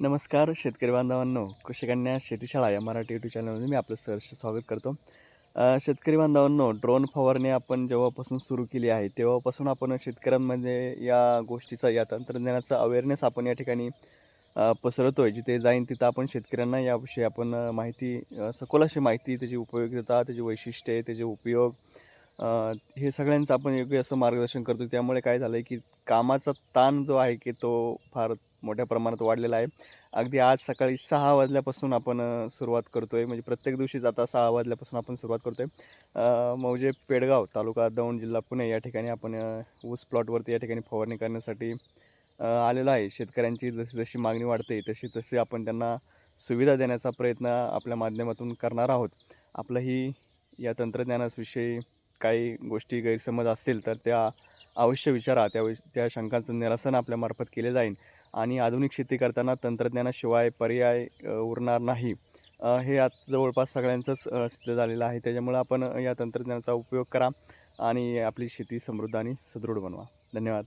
नमस्कार शेतकरी बांधवांनो. कृषिकन्या शेतीशाळा या मराठी यूट्यूब चॅनलमध्ये मी आपलं सहर्ष स्वागत करतो. शेतकरी बांधवांनो ड्रोन फवारणी आपण जेव्हापासून सुरू केली आहे तेव्हापासून आपण शेतकऱ्यांमध्ये या गोष्टीचा या तंत्रज्ञानाचा अवेअरनेस आपण या ठिकाणी पसरतो आहे जिथे जाईन तिथं आपण शेतकऱ्यांना याविषयी आपण माहिती सखोल अशी माहिती त्याची उपयोगिता त्याची वैशिष्ट्ये त्याचे उपयोग हे सगळ्यांचं आपण योग्य असं मार्गदर्शन करतो त्यामुळे काय झालं आहे की कामाचा ताण जो आहे की तो फार मोठ्या प्रमाणात वाढलेला आहे. अगदी आज सकाळी सहा वाजल्यापासून आपण सुरुवात करतो आहे म्हणजे प्रत्येक दिवशीच आता सहा वाजल्यापासून आपण सुरुवात करतो आहे मौजे पेडगाव तालुका दौंड जिल्हा पुणे या ठिकाणी आपण ऊस प्लॉटवरती या ठिकाणी फवारणी करण्यासाठी आलेलं आहे. शेतकऱ्यांची जशी जशी मागणी वाढते तशी तशी आपण त्यांना सुविधा देण्याचा प्रयत्न आपल्या माध्यमातून करणार आहोत. आपलंही या तंत्रज्ञानाविषयी काही गोष्टी गैरसमज असतील तर त्या अवश्य विचारा. त्या त्या शंकांचं निरसन आपल्यामार्फत केले जाईल आणि आधुनिक शेती करताना तंत्रज्ञानाशिवाय पर्याय उरणार नाही. हे आज जवळपास सगळ्यांचंच सिद्ध झालेलं आहे. त्याच्यामुळं आपण या तंत्रज्ञानाचा उपयोग करा आणि आपली शेती समृद्ध आणि सुदृढ बनवा. धन्यवाद.